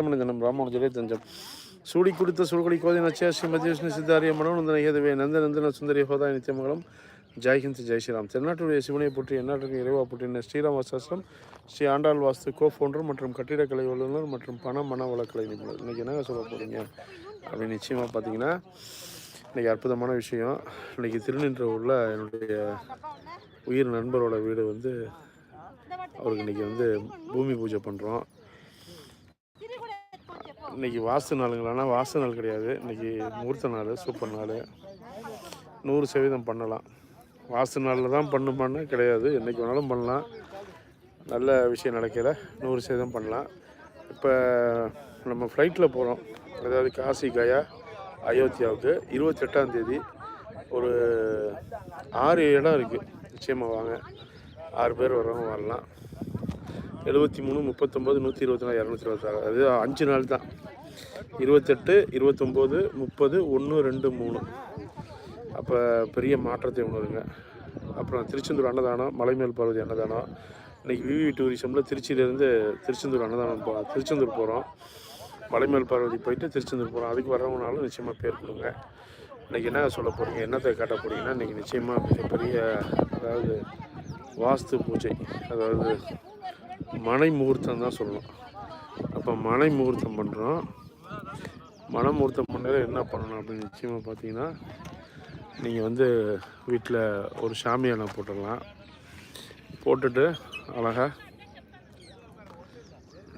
ராமனந்தனம் ராமானுஜரே தஞ்சம். சூடி குடித்த சுடுகொடி கோதை நச்சியாசி ஸ்ரீமதி சித்தாரிய மனோநந்தன ஏதவே நந்த நந்தன சுந்தரி ஹோதா நித்தியமங்கலம் ஜெய்ஹிந்த் ஜெய் ஸ்ரீராம். தென்னாட்டுடைய சிவனை போற்றி எந்நாட்டுக்கு இறைவா போற்றின ஸ்ரீராம் வாசாஸ்திரம் ஸ்ரீ ஆண்டாள் வாஸ்து கோ ஃபவுண்டர் மற்றும் கட்டிடக்கலை வல்லுநர் மற்றும் பண மன வளக்கலை நிபுணர். இன்றைக்கி என்னங்க சொல்ல போகிறீங்க அப்படின்னு நிச்சயமாக பார்த்தீங்கன்னா இன்றைக்கி அற்புதமான விஷயம். இன்றைக்கி திருநின்றவூரில் என்னுடைய உயிர் நண்பரோட வீடு வந்து அவருக்கு இன்றைக்கி வந்து பூமி பூஜை பண்ணுறோம் இன்னைக்கு வாஸ்து நாளுங்களானா வாஸ்து நாள் கிடையாது. இன்னைக்கு முகூர்த்த நாள் சூப்பர் நாள். நூறு சதவீதம் பண்ணலாம். வாஸ்து நாளில் தான் பண்ணுமான்னு கிடையாது. என்றைக்கு வேணாலும் பண்ணலாம். நல்ல விஷயம் நடக்கல. நூறு சதவீதம் பண்ணலாம். இப்போ நம்ம ஃப்ளைட்டில் போகிறோம் அதாவது காசி கயா அயோத்தியாவுக்கு இருபத்தெட்டாம் தேதி ஒரு ஆறு இடம் இருக்குது நிச்சயமாக வாங்க. ஆறு பேர் வரவங்க வரலாம். எழுபத்தி மூணு முப்பத்தொம்போது நூற்றி இருபத்தி நாலு இரநூத்தி இருபத்தாறு அது அஞ்சு நாள் தான். இருபத்தெட்டு இருபத்தொம்போது முப்பது ஒன்று ரெண்டு மூணு. அப்போ பெரிய மாற்றத்தை உணருங்க. அப்புறம் திருச்செந்தூர் அன்னதானம் மலைமேல் பார்வதி அன்னதானம். இன்றைக்கி விவி டூரிசமில் திருச்சியிலேருந்து திருச்செந்தூர் அன்னதானம் போ திருச்செந்தூர் போகிறோம் மலைமேல் பார்வதி போயிட்டு திருச்செந்தூர் போகிறோம் அதுக்கு வரவங்கனாலும் நிச்சயமாக பேர் கொடுங்க. இன்றைக்கி என்ன சொல்ல போகிறீங்க என்னத்தை காட்ட போகிறீங்கன்னா இன்றைக்கி நிச்சயமாக மிகப்பெரிய அதாவது வாஸ்து பூஜை. அதாவது மனை முகூர்த்தம் தான் சொல்லணும். அப்போ மனை முகூர்த்தம் பண்ணுறோம் மன முகூர்த்தம் பண்ணதில் என்ன பண்ணணும் அப்படின்னு நிச்சயமாக பார்த்தீங்கன்னா நீங்கள் வந்து வீட்டில் ஒரு சாமியான போட்டுடலாம் போட்டுட்டு அழகாக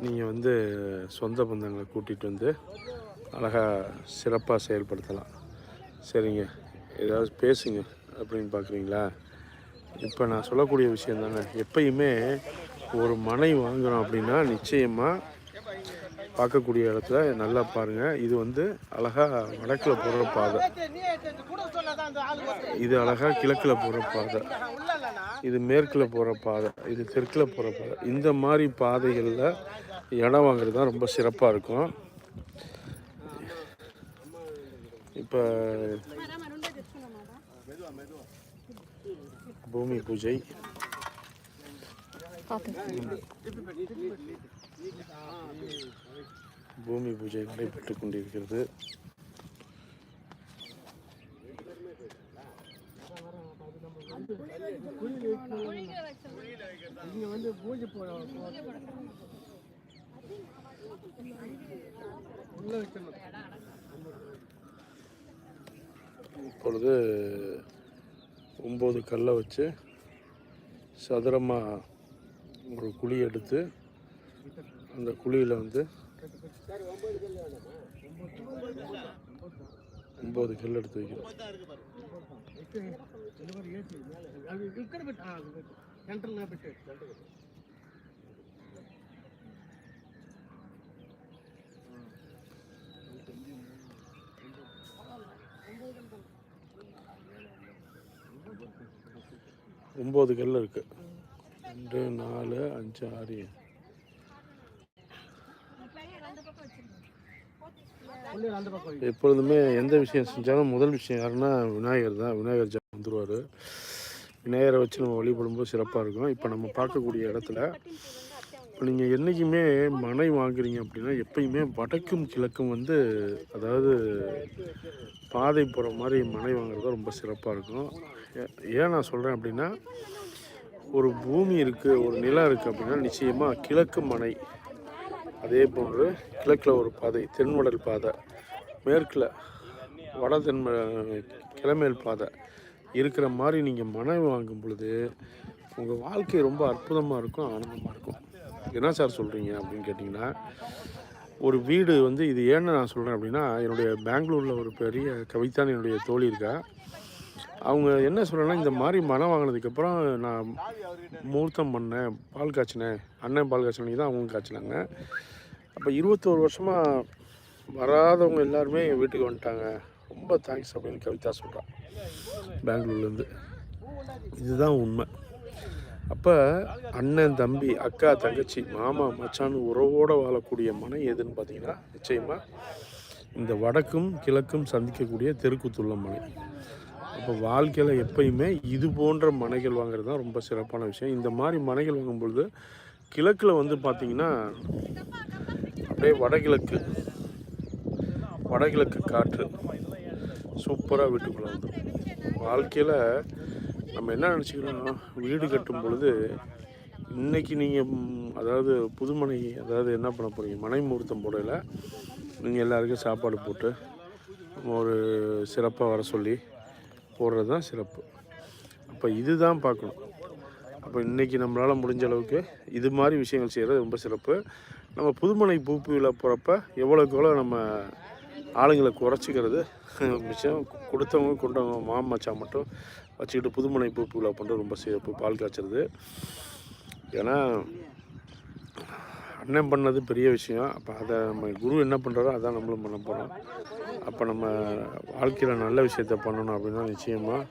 நீங்கள் வந்து சொந்த பந்தங்களை கூட்டிகிட்டு வந்து அழகாக சிறப்பாக செயல்படுத்தலாம். சரிங்க. ஏதாவது பேசுங்க அப்படின்னு பார்க்குறீங்களா இப்போ நான் சொல்லக்கூடிய விஷயம் தானே. எப்பயுமே ஒரு மனை வாங்குகிறோம் அப்படின்னா நிச்சயமாக பார்க்கக்கூடிய இடத்துல நல்லா பாருங்கள் இது வந்து அழகாக வடக்கில் போடுற பாதை. இது அழகாக கிழக்கில் போகிற பாதை. இது மேற்கில் போகிற பாதை. இது தெற்கில் போகிற பாதை. இந்த மாதிரி பாதைகளில் இடம் வாங்குறது தான் ரொம்ப சிறப்பாக இருக்கும். இப்போ பூமி பூஜை. பூமி பூஜை நடைபெற்றுக் கொண்டிருக்கிறது. இப்பொழுது ஒம்பது கல்லை வச்சு சதுரமாக ஒரு குழி எடுத்து அந்த குழியில் வந்து ஒம்பது கல் எடுத்து வைக்கிறோம் ஒம்பது கல் இருக்குது ரெண்டு நாலு அஞ்சு ஆறு எப்பொழுதுமே எந்த விஷயம் செஞ்சாலும் முதல் விஷயம் யாருன்னா விநாயகர் தான். விநாயகர் ஜா வந்துடுவார் விநாயகரை வச்சு நம்ம வழிபடும்போது சிறப்பாக இருக்கும். இப்போ நம்ம பார்க்கக்கூடிய இடத்துல இப்போ நீங்கள் என்றைக்குமே மனை வாங்குறீங்க அப்படின்னா எப்பயுமே வடக்கும் கிழக்கும் வந்து அதாவது பாதை போகிற மாதிரி மனை வாங்குறது ரொம்ப சிறப்பாக இருக்கும். ஏ- ஏன் நான் சொல்கிறேன் அப்படின்னா ஒரு பூமி இருக்குது ஒரு நிலம் இருக்குது அப்படின்னா நிச்சயமாக கிழக்கு மனை. அதே போன்று கிழக்கில் ஒரு பாதை தென்வடல் பாதை. மேற்கில் வட தென் கிழமேல் பாதை. இருக்கிற மாதிரி நீங்கள் மனை வாங்கும் பொழுது உங்கள் வாழ்க்கை ரொம்ப அற்புதமாக இருக்கும் ஆனந்தமாக இருக்கும். என்ன சார் சொல்கிறீங்க அப்படின்னு கேட்டிங்கன்னா ஒரு வீடு வந்து இது ஏன்னு நான் சொல்கிறேன் அப்படின்னா என்னுடைய பெங்களூரில் ஒரு பெரிய கவிதான் என்னுடைய தோழி இருக்கா. அவங்க என்ன சொல்கிறேன்னா இந்த மாதிரி மனம் வாங்கினதுக்கப்புறம் நான் முகூர்த்தம் பண்ணேன் பால் காய்ச்சினேன். அண்ணன் பால் காய்ச்சினி தான் அவங்க காய்ச்சினாங்க. அப்போ இருபத்தோரு வருஷமாக வராதவங்க எல்லாருமே வீட்டுக்கு வந்துட்டாங்க. ரொம்ப தேங்க்ஸ் அப்படின்னு கவிதா சொல்கிறான் பெங்களூர்லேருந்து இதுதான் உண்மை. அப்போ அண்ணன் தம்பி அக்கா தங்கச்சி மாமா மச்சான் உறவோடு வாழக்கூடிய மனம் எதுன்னு பார்த்தீங்கன்னா நிச்சயமாக இந்த வடக்கும் கிழக்கும் சந்திக்கக்கூடிய தெருக்குத்துள்ள மனை. அப்போ வாழ்க்கையில் எப்பயுமே இது போன்ற மனைகள் வாங்குறது தான் ரொம்ப சிறப்பான விஷயம். இந்த மாதிரி மனைகள் வாங்கும்பொழுது கிழக்கில் வந்து பார்த்திங்கன்னா அப்படியே வடகிழக்கு வடகிழக்கு காற்று சூப்பராக வீட்டுக்குள்ளே வந்து வாழ்க்கையில் நம்ம என்ன நினச்சிக்கிறோம்? வீடு கட்டும் பொழுது இன்னைக்கு நீங்கள் அதாவது புதுமனை அதாவது என்ன பண்ண போகிறீங்க மனை முகூர்த்தம் போடையில் நீங்கள் எல்லாருக்கும் சாப்பாடு போட்டு ஒரு சிறப்பாக வர சொல்லி போடுறது தான் சிறப்பு. அப்போ இதுதான் பார்க்கணும். அப்போ இன்றைக்கி நம்மளால் முடிஞ்ச அளவுக்கு இது மாதிரி விஷயங்கள் செய்கிறது ரொம்ப சிறப்பு. நம்ம புதுமனை பூப்பு விழா போகிறப்ப எவ்வளோக்கு எவ்வளோ நம்ம ஆளுங்களை குறைச்சிக்கிறது விஷயம் கொடுத்தவங்க கொண்டவங்க மாமச்சா மட்டும் வச்சுக்கிட்டு புதுமனை பூப்பு விழா பண்ணுறது ரொம்ப சிறப்பு பால் காய்ச்சறது. ஏன்னா அண்ணன் பண்ணது பெரிய விஷயம். அப்போ அதை நம்ம குரு என்ன பண்ணுறாரோ அதான் நம்மளும் பண்ண போகிறோம் அப்போ நம்ம வாழ்க்கையில் நல்ல விஷயத்த பண்ணணும் அப்படின்னா நிச்சயமாக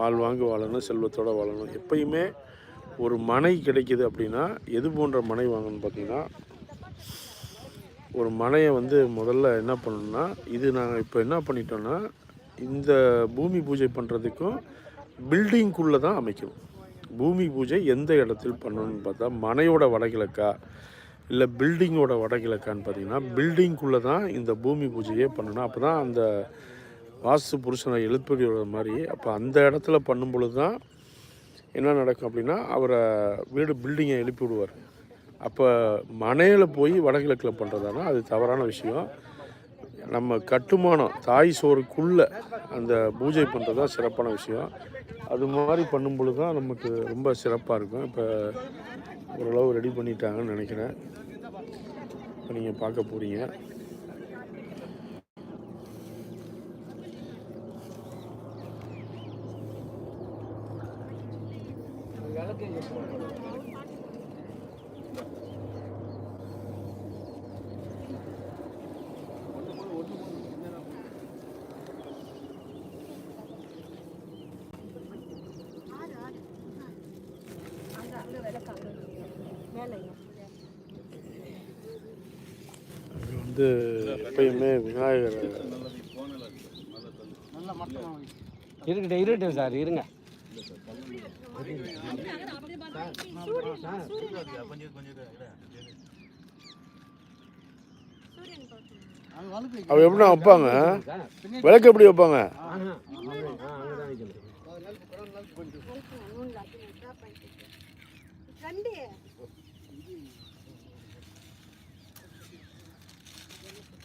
வாழ்வாங்கு வாழணும் செல்வத்தோடு வாழணும். எப்பயுமே ஒரு மனை கிடைக்குது அப்படின்னா எது போன்ற மனை வாங்கணும்னு பார்த்தீங்கன்னா ஒரு மனையை வந்து முதல்ல என்ன பண்ணணும்னா இது நாங்கள் இப்போ என்ன பண்ணிட்டோன்னா இந்த பூமி பூஜை பண்ணுறதுக்கும் பில்டிங்குள்ளே தான் அமைக்கணும். பூமி பூஜை எந்த இடத்தில் பண்ணணும்னு பார்த்தா மனையோட வடகிழக்கா இல்லை பில்டிங்கோட வடகிழக்கான்னு பார்த்தீங்கன்னா பில்டிங்குள்ளே தான் இந்த பூமி பூஜையே பண்ணணும். அப்போ தான் அந்த வாஸ்து புருஷனை எழுப்பி மாதிரி அப்போ அந்த இடத்துல பண்ணும் பொழுது தான் என்ன நடக்கும் அப்படின்னா அவரை வீடு பில்டிங்கை எழுப்பி விடுவார். அப்போ மனையில் போய் வடகிழக்கில் பண்ணுறதானா அது தவறான விஷயம். நம்ம கட்டுமானம் தாய் சோறுக்குள்ளே அந்த பூஜை பண்ணுறது தான் சிறப்பான விஷயம். அது மாதிரி பண்ணும்பொழுது தான் நமக்கு ரொம்ப சிறப்பாக இருக்கும். இப்போ ஓரளவு ரெடி பண்ணிட்டாங்கன்னு நினைக்கிறேன். இப்போ நீங்கள் பார்க்க போகிறீங்க வந்து எப்பயுமே விநாயகர். இருக்கட்டும் இருக்கட்டும் சார் இருங்க. அவ எப்படி வைப்பாங்க? விளக்கு எப்படி வைப்பாங்க ஆஹா, அங்கே தான் வைக்கணும்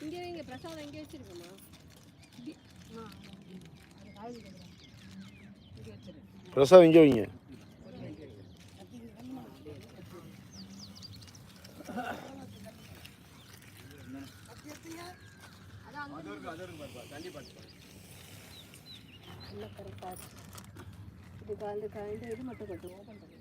இங்கே வைங்க பிரசாதம் இங்கே வச்சிருக்கோமா பிரசாதம் இங்கே வைங்க. இது கலந்து கலந்து இது மட்டும் கட்டுவோம்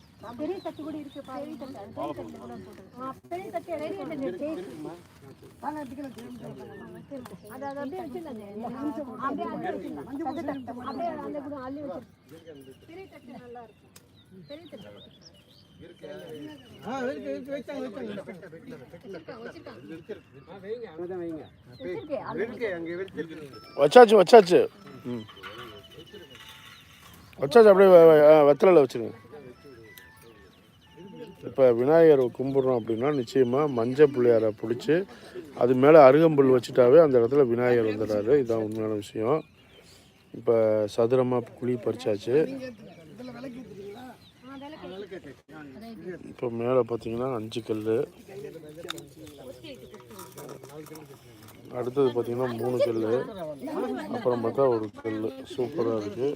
பெரிய தட்டு கூட இருக்கு பெரிய தட்டு பெரிய தட்டு பெரிய தட்டு அது அது அப்படியே வச்சிருந்தாங்க அப்படியே அப்படியே வச்சிருந்தாங்க தட்டு தட்டு. அப்படியே அந்த கூட அள்ளி வச்சிருந்தாங்க பெரிய தட்டு நல்லா இருக்கும் பெரிய தட்டு போட்டுருக்காங்க. வச்சிருக்காங்க, வச்சிருக்காங்க. ஆ, வைங்க. அங்கே தான் வைங்க. வச்சிருக்கு, அது வச்சாச்சு வச்சாச்சு. வச்சாச்சு அப்படியே வெத்தலையில் வச்சுருங்க. இப்போ விநாயகரை கும்பிட்றோம் அப்படின்னா நிச்சயமாக மஞ்சள் பிள்ளையாரை பிடிச்சி அது மேலே அருகம்புல் வச்சுட்டாவே அந்த இடத்துல விநாயகர் வந்துடுறாரு. இதுதான் உண்மையான விஷயம். இப்போ சதுரமாக குழி பறிச்சாச்சு. இப்போ மேலே பார்த்தீங்கன்னா அஞ்சு கல் அடுத்தது பார்த்தீங்கன்னா மூணு கல் அப்புறம் பார்த்தா ஒரு கல் சூப்பராக இருக்குது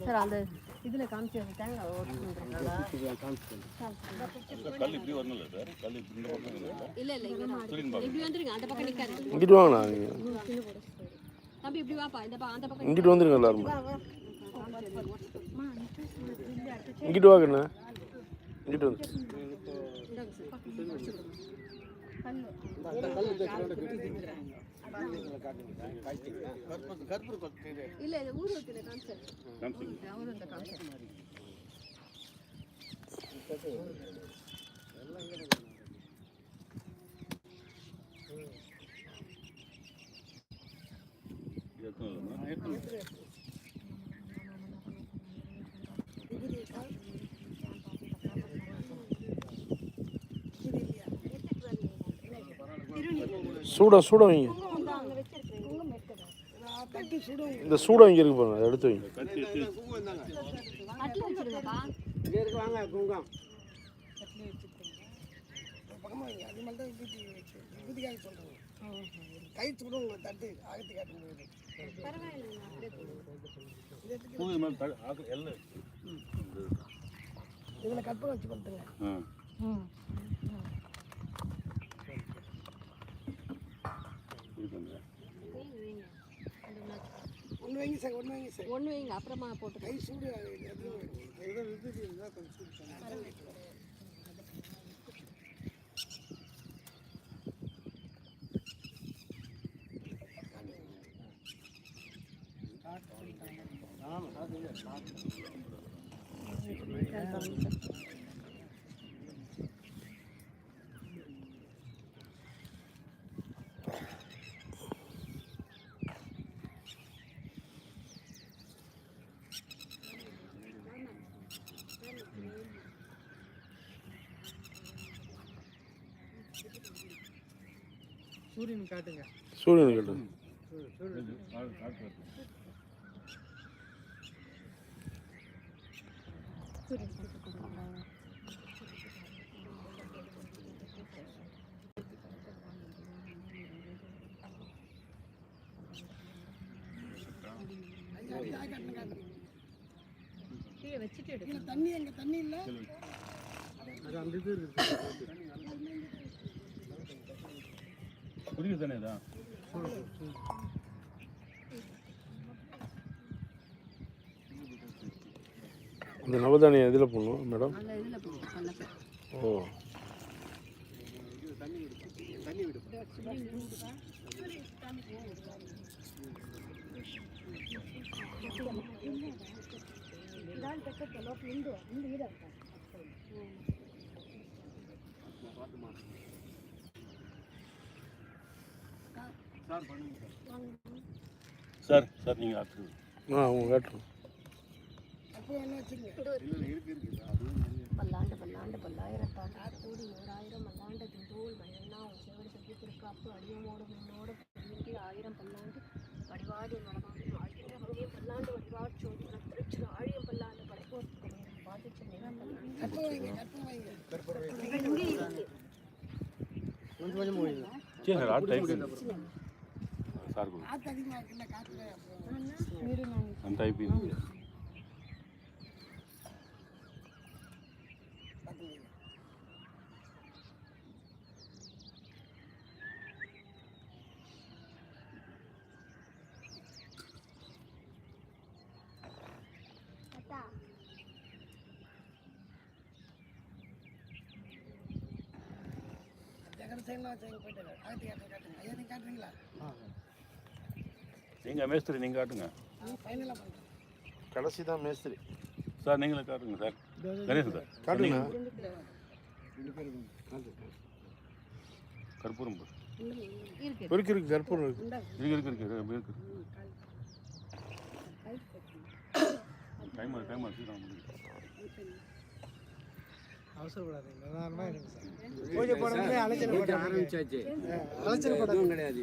சார் அந்த இதுல காமிச்சு தேங்காய் ஓட்டுறீங்களா இல்ல இல்ல இங்க தான். இப்படி வந்துருங்க அந்த பக்கம் நிக்காரு இங்கிட்டு வாங்கண்ணா தம்பி இப்படி வாப்பா இந்த பக்கம் அந்த பக்கம் இங்கிட்டு வந்துருங்க எல்லாருமே. இங்கிட்டு வாங்கண்ணா இங்கிட்டு வந்து. இல்ல இது ஊர் வைக்கிற கான்செப்ட் அவரு இந்த கான்செப்ட் சூடம் சூடம் வைங்க. இந்த சூடம் இங்கே இருக்கு பாருங்க எடுத்து வைங்க. அட்ல கை சுடும் உங்களை தட்டு அகத்தி காட்ட முடியாது இதில் கற்பனை வச்சு கொடுத்துங்க ஒன்று வைங்க சார் ஒன்று வைங்க சார் ஒன்று வைங்க அப்புறமா போட்டு கை சூடு அதிகம் கொஞ்சம் சூடு சூரியன் காட்டுங்க. சூரியன் கட்டு கீழே வச்சுட்டு தண்ணி எங்க தண்ணி இல்லை அது அந்த இது இருக்கு இந்த நவதானியம் எதில் போடணும் மேடம்? ஓ. இந்து சார் சார் நீங்கள் ஆற்றுங்க ஆ அவங்க காட்டுறோம் அப்போ என்ன வச்சுங்க பல்லாண்டு பல்லாண்டு பல்லாயிரத்தாண்டு கோடி ஓராயிரம் மல்லாண்டு திண்டோள் மயன்னா உன் சேவடி சக்தி திருக்காப்பு அடியமோடு முன்னோடு புரியுங்கி ஆயிரம் பல்லாண்டு வடிவாடி நடமாடி வாழ்கின்ற வகையை பல்லாண்டு வடிவாட் சோதி திருச்சி ஆழியம் பல்லாண்டு படைப்போர்க்கு பாதிச்ச நிலம் கற்பனை வைங்க கற்பனை வைங்க கொஞ்சம் கொஞ்சம் போயிங்க சரி சார் ஆட் டைப் சார் கொடுங்க காற்று அதிகமாக இருக்குல்ல காற்றுல அப்புறம் அந்த டைப் பார்த்துங்க ஜெகன் சைன்லாம் வச்சு போயிட்டு அகத்தி காட்டு காட்டுங்க ஐயா நீங்கள் காட்டுறீங்களா நீங்கள் மேஸ்திரி நீங்கள் காட்டுங்க. கடைசி தான் மேஸ்திரி. சார் நீங்களே காட்டுங்க சார். கணேசன் சார் காட்டுங்க. கற்பூரம். இருக்கு இருக்கு கற்பூரம் இருக்கு. இருக்கு இருக்கு இருக்கு இருக்கு டைம் டைம் சீக்கிரம். அவசரப்படாதீங்க. நிதானமாக இருங்க சார். பூஜை அலைச்சல் ஆரம்பிச்சாச்சு. அலைச்சல் கிடையாது.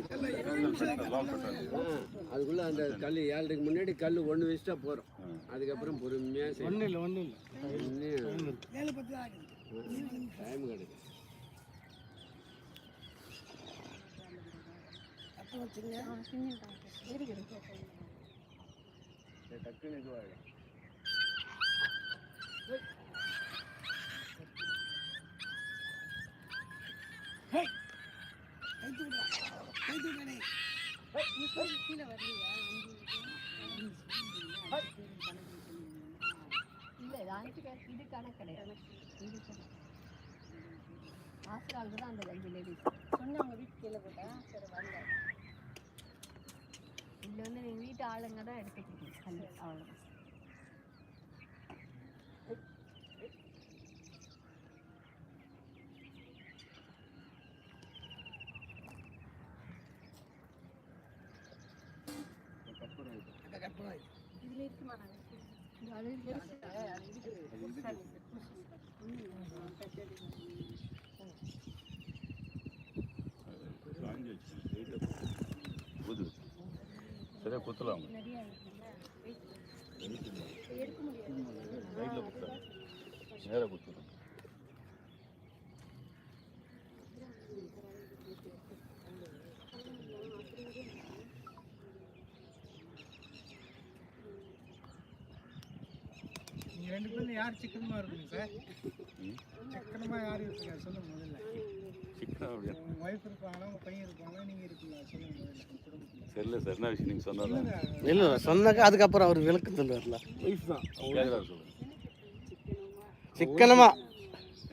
அதுக்குள்ள அந்த கல் ஏழரைக்கு முன்னாடி கல் ஒன்று வச்சுட்டா போகிறோம் அதுக்கப்புறம் பொறுமையாக செய்யணும். ஒன்றும் இல்லை ஒன்றும் டைம் கிடைக்கும். டக்குன்னு இதுவாகிடும் கைத்து விடுறா கைத்து விடுறே கீழே வரலையா அஞ்சு பேர் இது கணக்கு கிடையாது. இது கணக்கு. ஆசிராவுக்கு தான் அந்த அஞ்சு லேடிஸ் வீட்டு கீழே போட்டேன் சரி வந்தேன் இதில் வந்து நீங்கள் வீட்டு ஆளுங்க தான் எடுத்துக்கிட்டீங்க அவ்வளோதான் அந்த கற்பனை இதில் இருக்குமா நாங்கள் அது இருக்கு அது இருக்கு வாங்கி வச்சு ஊது சரியா குத்தலாம் அவங்க. ரைட்டில் குத்தலாம் நேராக குத்தலாம் நீங்க ரெண்டு பேரும் யார் சிக்கனமா இருக்குங்க சார்? ம். சிக்கனமா யார் இருப்பீங்க சொல்லுங்க முதல்ல. சிக்கனா அப்படியா? உங்க ஒய்ஃப் இருப்பாங்களா? உங்க பையன் இருப்பாங்களா? நீங்க இருப்பீங்களா? சொல்லுங்க முதல்ல. தெரியல சார். என்ன விஷயம் நீங்கள் சொன்னதான் இல்லை சொன்னாக்க அதுக்கப்புறம் அவர் விளக்கம் சொல்லுவார்ல. ஒய்ஃப் தான். கேட்குறாரு சொல்லுங்க சிக்கனமா?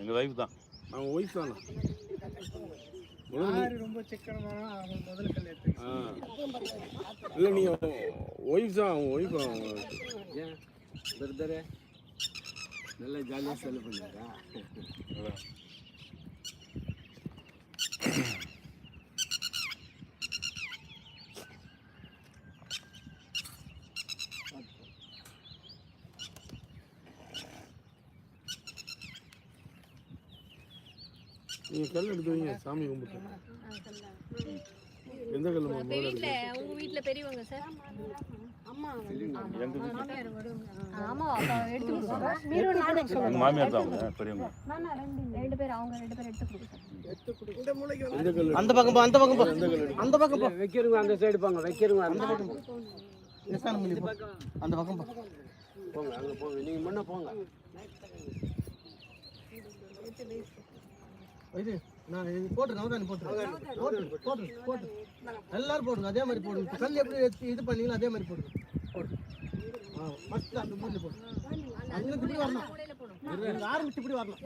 எங்கள் வைஃப் தான். அவங்க ஒய்ஃப் தானா? ரொம்ப சிக்கனமானா அவங்க முதல்ல கல் எடுத்துங்க ஆ. இல்லை நீங்கள் ஒய்ஃப் தான் அவங்க ஒய்ஃப் அவங்க ஏன்? பிரதரே நல்லா ஜாலியாக செலவு பண்ணாரா கல் எடுத்து வைங்க சாமி கும்பிட்டு. எந்த கல் வீட்டில் உங்கள் வீட்டில் பெரியவங்க சார்? அம்மா. எங்கள் மாமியார் ஆமா அப்போ எடுத்து கொடுப்பாங்க எங்கள் மாமியார் தான் அவங்க பெரியவங்க. ரெண்டு பேர் அவங்க ரெண்டு பேர் எடுத்து கொடுப்பாங்க இந்த மூளைக்கு வந்து எந்த கல் அந்த பக்கம் போ அந்த பக்கம் அந்த பக்கம் போ. வைக்கிறவங்க அந்த சைடு போங்க வைக்கிறவங்க அந்த பக்கம் அந்த பக்கம் போ. போங்க அங்கே போங்க. நீங்கள் முன்ன போங்க. இது நான் இது போட்டு நவதானி போட்டு போட்டு போட்டு போட்டு எல்லாரும் போடுங்க அதே மாதிரி போடுங்க கல் எப்படி எடுத்து இது பண்ணீங்களோ அதே மாதிரி போடுங்க போடு ஆ ஃபர்ஸ்ட் அந்த மூலையில போடு அங்க இப்படி வரணும். ஆரம்பிச்சு இப்படி வரணும்.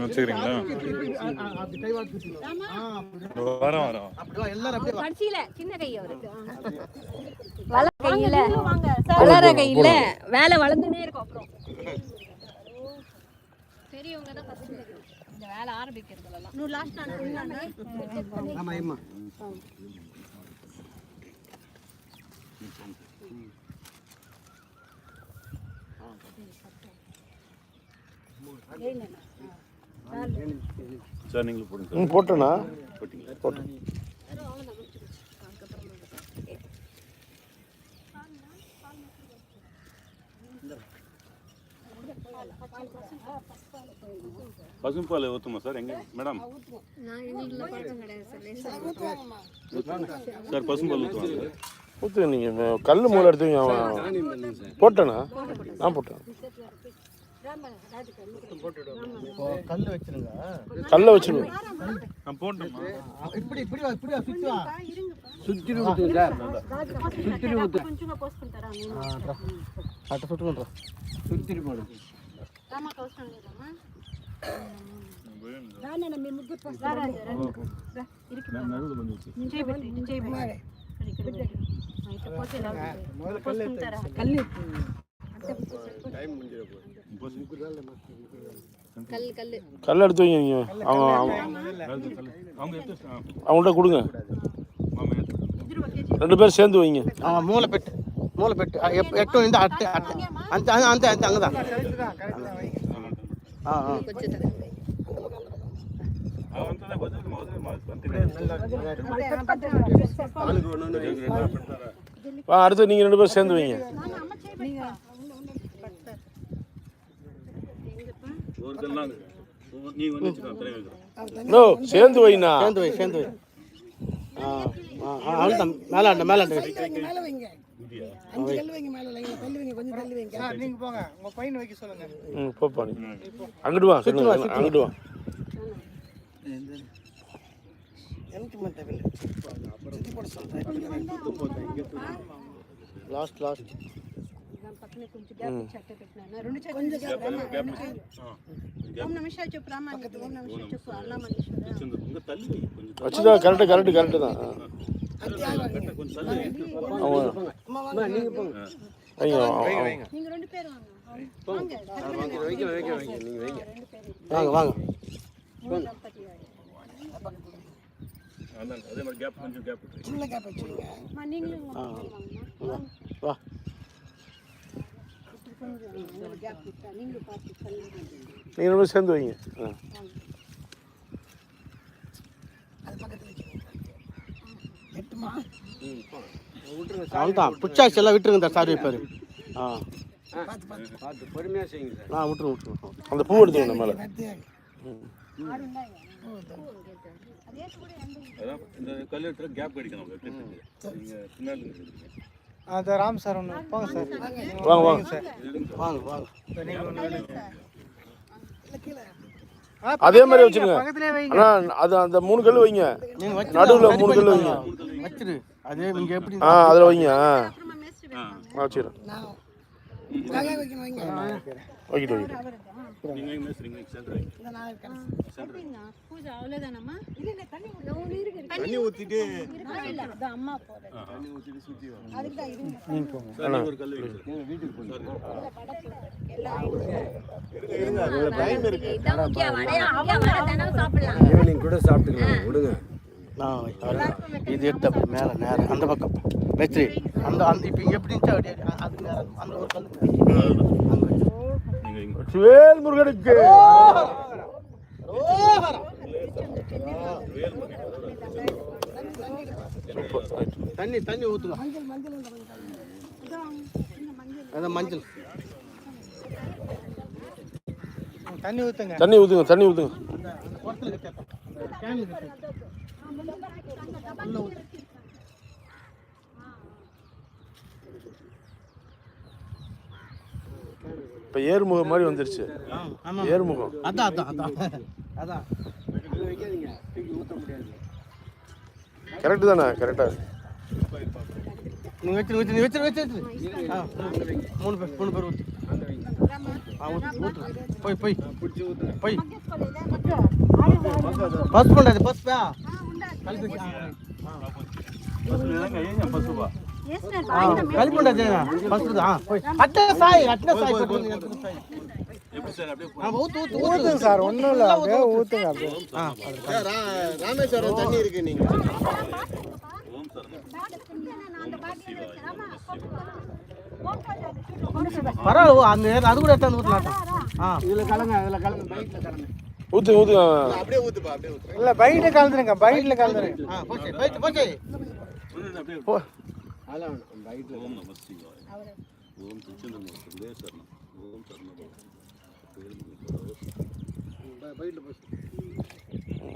வச்சுக்கிறீங்களா? அப்படி கை வாழ்த்து வரோம் வரோம். அப்படி வா எல்லாரும் அப்படியே வா. கடைசியில சின்ன கை அவருக்கு. வளர கையில. வளர கையில வேலை வளர்ந்துனே இருக்கும் அப்புறம். பெரியவங்க தான் ஃபர்ஸ்ட் வேலை ஆரம்பிக்கிறதுலாம் இன்னும் லாஸ்ட் ஆமா ஆமா சார் நீங்களும் போடுங்க போட்டேண்ணா பசும்பால் ஊற்றுமா சார்? எங்கே? மேடம். சார். சார் பசும்பால் ஊற்றுவாங்க ஊற்று நீங்கள் கல் மூளை எடுத்து அவன் சார் போட்டேண்ணா நான் போட்டேன்? கல் வச்சிருங்க கல்லை வச்சுருங்க. நான் போட்டேம்மா. ஆ, இப்படி இப்படி வா இப்படி சுத்தி சுற்றி ஊற்றுங்க சார். சுட்டுக்கொண்டு சுற்றி கல் கல் எடுத்து வைங்க அவன் அவங்க அவங்கள்ட்ட கொடுங்க ரெண்டு பேரும் சேர்ந்து வைங்க ஆ மூளை பெட்டு மூளை பெட்டு இந்த அட்டை அட்டை. அந்த அந்த அந்த அந்த அங்கே தான் அடுத்து நீங்கள் ரெண்டு பேரும் சேர்ந்து வைங்க. நீ சேர்ந்து வைண்ணா. சேர்ந்து வை சேர்ந்து வை. மேலாண்ட மேலாண்ட வை வைங்க மேலே வைங்க அஞ்சு கல் வைங்க மேலே வைங்க தள்ளி வைங்க கொஞ்சம் தள்ளி வைங்க சார் நீங்க போங்க உங்க பையனை வைக்க சொல்லுங்க ம் போப்பா நீ அங்கிட்டு வா சொல்லுங்க அங்கிட்டு வா எனக்கு மட்டும் தேவையில்லை சுற்றி போட சொல்கிறேன் லாஸ்ட் லாஸ்ட் దాని పక్కనే కొంచెం గ్యాప్ చెట్ట పెట్టినా రెండు చెట్లు ఓం నమ శివాయ చెప్పు రామా ఓం నమ శివాయ చెప్పు అల్లా మల్లేశ్వర ఇంకా తల్లి కొంచెం வச்சுதா கரெக்டு கரெக்டு கரெக்டு தான் நீங்க வாங்க. வாங்க. வாங்க அதே மாதிரி கேப் கொஞ்சம் கேப் சின்ன கேப் நீங்களும் வா நீங்கள் சேர்ந்து வைங்க. எட்டுமா? ம் போகிறேன் அவ்வளோதான் புச்சாச்சு எல்லாம் விட்டுருங்க இந்த சாரி ஆ. பொறுமையாக செய்யுங்க சார் விட்டுருங்க விட்டுருங்க அந்த பூ எடுத்துங்க மேலே. கல் அது ராம் சார் ஒன்று போங்க சார். வாங்க வாங்க. வாங்க வாங்க. அதே மாதிரி வச்சுருங்க ஆனால் அது அந்த மூணு கல் வைங்க. நடுவுல மூணு கல்லு வைங்க. வச்சிரு. அதே இங்கே எப்படி ஆ அதில் வைங்க ஆ. சரி நான் வைக்கணும் வைங்க. வைக்கிட்டு நீங்க எங்க சென்டர் வைங்க. பூஜை இல்லை தண்ணி இருக்கு தண்ணி ஊத்திட்டு இல்லை. அது அம்மா போடுறது அதுக்கு தான் இருங்க. சார் ஒரு கல் வைங்க. வீட்டுக்கு போங்க. ஈவினிங் கூட சாப்பிட்டுக்கலாம். விடுங்க. நான். இது எடுத்து அப்படி மேலே நேரம் அந்த பக்கம். வெச்சு அந்த அந்த இப்போ எப்படி இருந்துச்சு? அப்படி அது நேரம் அந்த ஒரு கல் இங்க வேல் முருகனுக்கு தண்ணி தண்ணி ஊற்றுங்க அதான் மஞ்சள். தண்ணி ஊற்றுங்க தண்ணி ஊற்றுங்க தண்ணி ஊற்றுங்க ஊத்து. இப்போ ஏறுமுகம் மாதிரி வந்துருச்சு. ஏறுமுகம். அதான் அதான் அதான். அதான். கரெக்டு தானே கரெக்டாக நீ வச்சு வச்சு நீ வச்சு வச்சு மூணு பேர் மூணு பேர் ஊற்று ஆ ஊற்று ஊற்று போய் போய் பிடிச்சி ஊற்றுங்க போய் பஸ் பண்ணாது பஸ் பா కలిపి పసుపు కలిపి ఉండదు పసుపు పోయి అట్నే సాయి అట్నే సాయి పట్టుకుని అట్నే సాయి எப்படி சார் அப்படியே ఆ, ఊతు ఊతు ஊற்றுங்க சார் ஒன்றும் இல்லை அப்படியே ஊற்றுங்க அப்படியே ఆ, ராமேஸ்வரம் தண்ணி இருக்கு நீங்க பரவாயில்ல அங்கே அது கூட எடுத்து ஊற்றலாம் ஆ. இதில் கலங்க அதில் கலங்க பைக்கில் கலங்க. ஊத்து ஊத்து. அப்படியே ஊத்துப்பா அப்படியே ஊத்து இல்ல பைட்ல கலந்துருங்க பைட்ல கலந்துருங்க ஆ போச்சு பைட் போச்சு.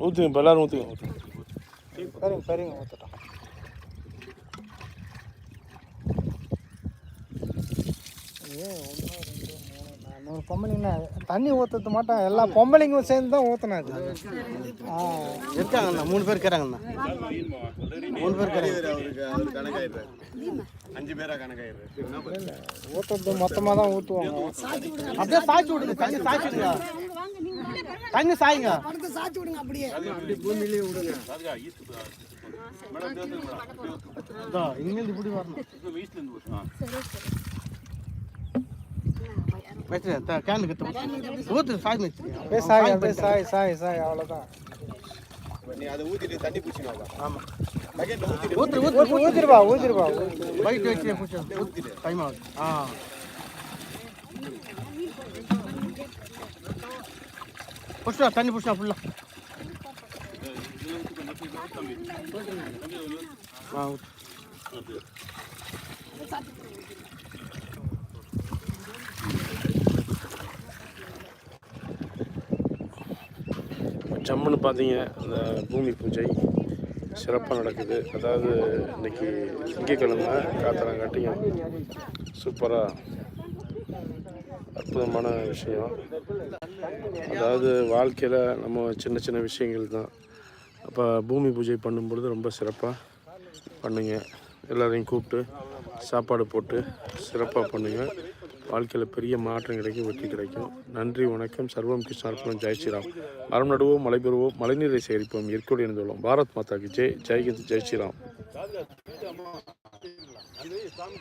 ஊத்துங்க எல்லாரும் ஊத்துங்க. சரிங்க சரிங்க ஊத்துட்டோம் ஒன்று ரெண்டு மூணு நானூறு பொம்பளைங்க. தண்ணி ஊற்றுறது மட்டும். எல்லா பொம்பளைங்களும் சேர்ந்து தான் ஊற்றினா அது ஆ. இருக்காங்கண்ணா. மூணு பேர் இருக்கிறாங்கண்ணா. மூணு பேர் கணக்காயிடுறாரு. அஞ்சு பேரா கணக்காயிடுறாரு. ஊற்றுறது மொத்தமாக தான் ஊற்றுவாங்க அப்படியே சாய்ச்சி விடுங்க. தண்ணி சாய்ச்சி விடுங்க. தண்ணி சாய்ங்க. சாச்சி விடுங்க அப்படியே அப்படி பூமியிலேயே விடுங்க இங்கிருந்து இப்படி வரணும் ஈஸ்ட்லேருந்து ஆ வச்சு கேனு கிட்ட ஊத்து சாய் அப்படியே சாய் அப்படியே சாய் சாய் சாய் அவ்வளோதான் நீ அதை ஊத்திட்டு தண்ணி பிடிச்சினாவா ஆமா. பக்கெட்ல ஊத்திட்டு ஊத்து ஊத்து ஊற்றிருப்பா ஊற்றிருப்பா பைட் வச்சு பிடிச்சி டைம் ஆகுது. ஆ. புஷ்டா தண்ணி புஷ்டா ஃபுல்லா ஆ. ஊத்து. ஜம்முன்னு பார்த்தீங்க அந்த பூமி பூஜை சிறப்பாக நடக்குது. அதாவது இன்னைக்கு திங்கக்கிழமை காத்தலாங்காட்டியும் சூப்பராக அற்புதமான விஷயம். அதாவது வாழ்க்கையில் நம்ம சின்ன சின்ன விஷயங்கள் தான். அப்போ பூமி பூஜை பண்ணும்பொழுது ரொம்ப சிறப்பாக பண்ணுங்கள் எல்லோரையும் கூப்பிட்டு சாப்பாடு போட்டு சிறப்பாக பண்ணுங்கள் வாழ்க்கையில் பெரிய மாற்றம் கிடைக்கும் வெற்றி கிடைக்கும். நன்றி வணக்கம். சர்வம் கிருஷ்ணார்ப்பணம் ஜெய் ஸ்ரீராம். மரம் நடுவோம் மழை பெறுவோம் மழைநீரை சேகரிப்போம் இயற்கையோடு இணைந்துள்ளோம் பாரத் மாதாக்கு ஜெய். ஜெய்ஹிந்த் ஜெய் ஸ்ரீராம். சாமி